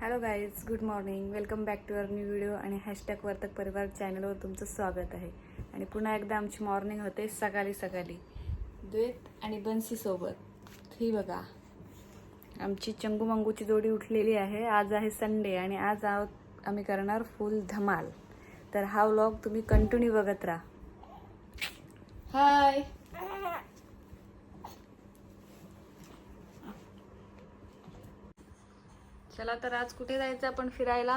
Hello guys good morning welcome back to our new video आणि hashtag Vartak परिवार चॅनलवर तुमचं स्वागत आहे. आणि पुन्हा एकदा आमची मॉर्निंग होते सकाळी सकाळी. द्वेत आणि बन्सीसोबत ही बघा. आमची चंगू मंगूची जोडी उठलेली आहे. आज आहे संडे आणि आज आहोत आम्ही करणार फुल धमाल. तर हा व्लॉग तुम्ही कंटिन्यू बघत राहा. हाय चला तर आज कुठे जायचं आपण फिरायला?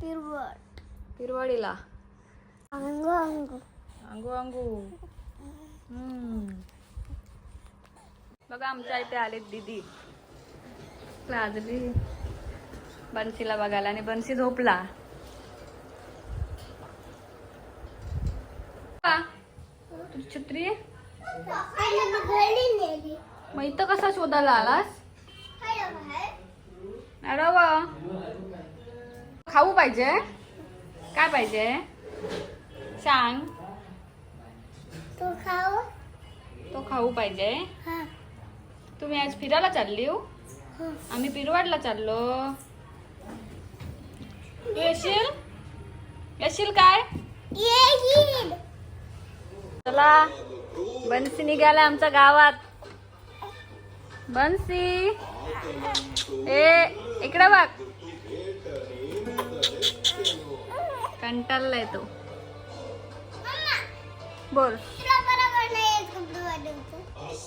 पिरवट. पिरवाडीला. अंग अंग. अंगू अंगू. बघा आमच्या इथे आले दीदी. लाजली बन्सीला बघायला आणि बन्सी झोपला. छत्री? मग इथं कसा शोधायला आलास? अरे वा खाऊ पाहिजे. काय पाहिजे? सांग. तू खाऊ. तो खाऊ पाहिजे. तुम्ही आज फिरायला चालली हो? हा. आम्ही पिरवाडला चाललो. तू येशील? येशील काय? चला बन्सी निघाला आमच्या गावात. बन्सी. ए इकडे बघ. कंटाळलाय तो. बोल.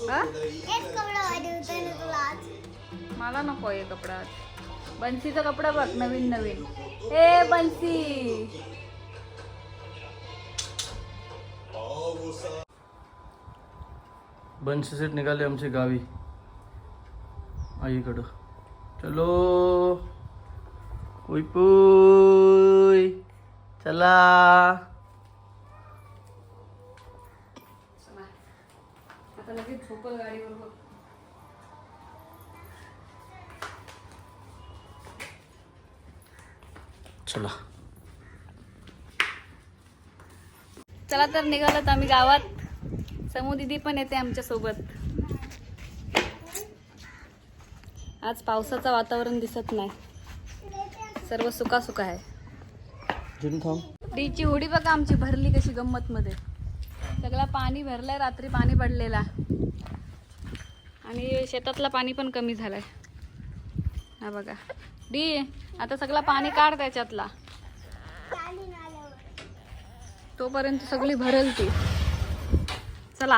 हा? मला नको आहे कपडा आज. बन्सीचा कपडा बघ नवीन नवीन. ए बन्सी. बंश सेट निघाले आमच्या गावी. आईकडं. चलो। उईपुई चला। आता लगेच झोपल गाडीवर बघ. चला। चला तर निघालोत आम्ही गावात. समू दिदी पण येते आमच्यासोबत आज पावसाचं वातावरण दिसत नाही. सर्व सुका सुका आहे डीची होडी बघा आमची भरली कशी गंमत मध्ये सगळा पाणी भरलंय रात्री पाणी पडलेला. आणि शेतातलं पाणी पण कमी झालंय. हा बघा. डी आता सगळं पाणी काढ त्याच्यातला. तोपर्यंत सगळी भरल ती चला.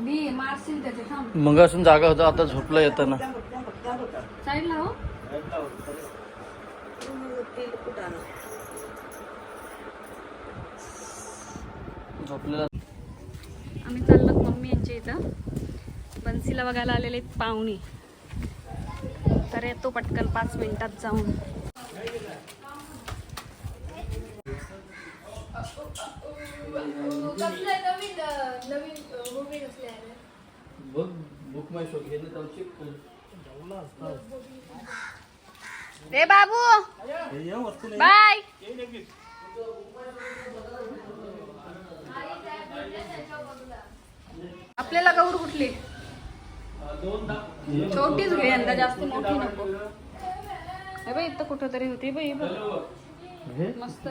मी मारशील त्याचे थांब. मग असून जागा होता आता झोपला येताना. साईडला हो. झोपलेला. आम्ही चाललो मम्मी यांच्या इथं. बन्सीला बघायला आलेले पाहुणे. तर येतो पटकन पाच मिनिटात जाऊन. बघ बुक माय शो घेणे तर चेक कर. रे बाबू! बाय! आपल्याला गौर कुठली? छोटीच घे यंदा जास्त मोठी नको. हे बाई इथं कुठं तरी होती बाई बघ. मस्त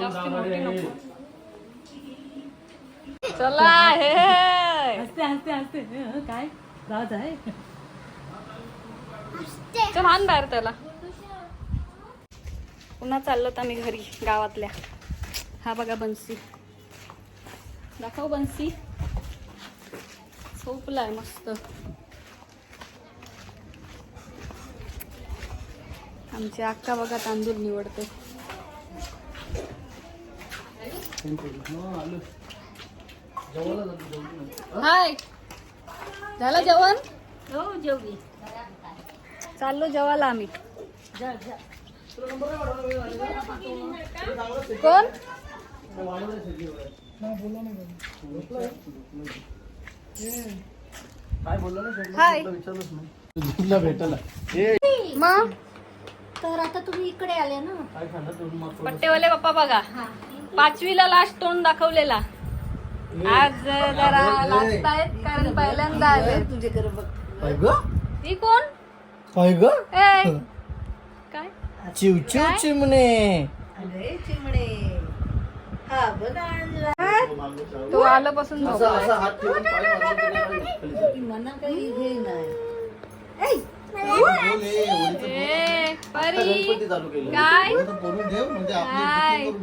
जास्त मोठी नको. चला हे. हसते हसते हसते हं, काय राज आहे चल आण बाहेर त्याला पुन्हा चाललो आम्ही घरी गावातल्या हा बघा बन्सी दाखव बन्सी झोपलाय मस्त आमची अक्का बघा तांदूळ निवडते हाय. झालं जेवण? हो जेवली. चाललो जेवायला आम्ही. कोण? हाय. मग तर आता तुम्ही इकडे आले ना. पट्टेवाले बाप्पा बघा. पाचवीला लास्ट तोंड दाखवलेला. आज जरा लास्ट आहेत कारण पहिल्यांदा आले काय ग ही कोण काय ग ए काय चिवचिव काय? चिमणे तो आल्यापासून असा झोपलाय. असा हात ठेवून पाय मारला तरी नाही. मना काही हे नाही बोल ए, ओळीचं बोल. ए, आता परी गणपती चालू केलं काय? बोलून ठेव म्हणजे आपली काय? करून.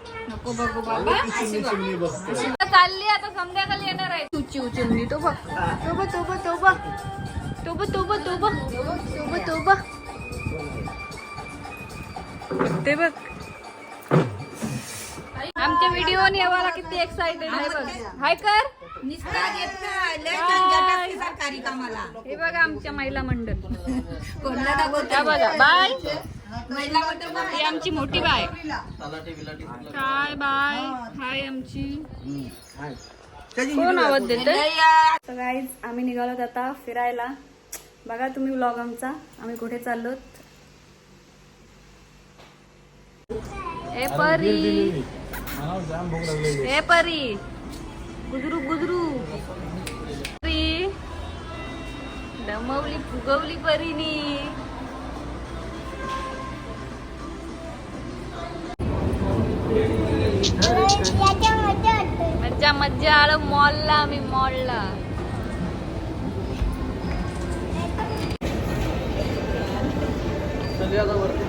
नको बघू बाबा. चालली आता संध्याकाळी येणार आहे. तुझी उचलली तो बघ. तो बघ तो बघ तो बघ. तो बघ तो बघ तो बघ. तो बघ तो बघ. ते बघ. आमच्या व्हिडिओ येवाला किती एक्साइटेड आहे बघ. हाय कर. हे बघा आमच्या महिला मंडळ. त्या बघा. बाय ही आमची मोठी बाय. काय बाय? हाय आमची. कोण आवाज देते गाईज आम्ही निघालो आता फिरायला. बघा तुम्ही व्लॉग आमचा. आम्ही कुठे चाललो ए परी. ए परी. गुजरू गुजरू. परी. दमवली फुगवली परीनी. मज्जा मज्जा आलं मॉलला आम्ही मॉलला. चल आता वरती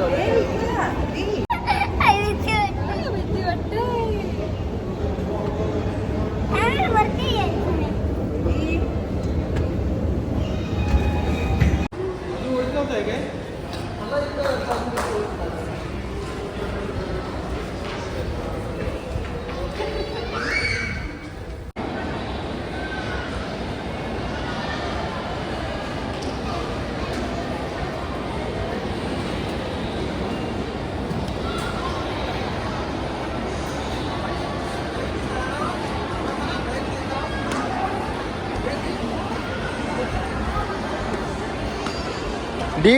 डी.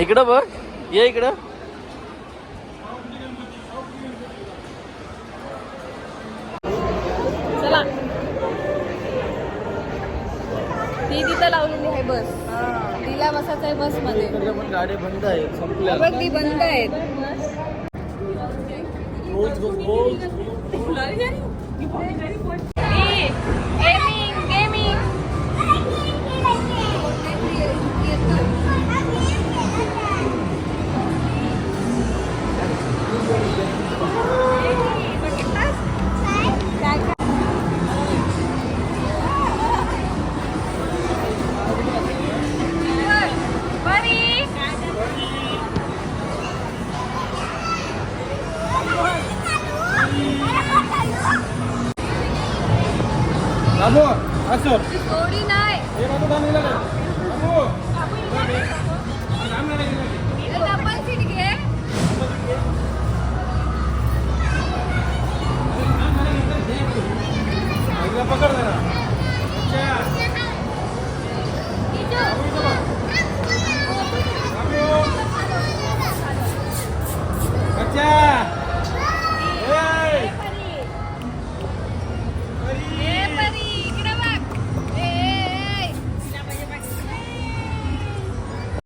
इकडं बघ. ये इकडं. चला. ती तिथं लावलेली आहे बस. तिला बसायचं आहे बसमध्ये पण गाड्या बंद आहेत संपल्या बघ ती बंद आहेत. रोज रोज gaming gaming Amor, Asur. Sorry, Nay. Ini aku kami lagi. Amor. Aku ini. ¡Vamos, Cárdenas! ¡Vamos, Cárdenas!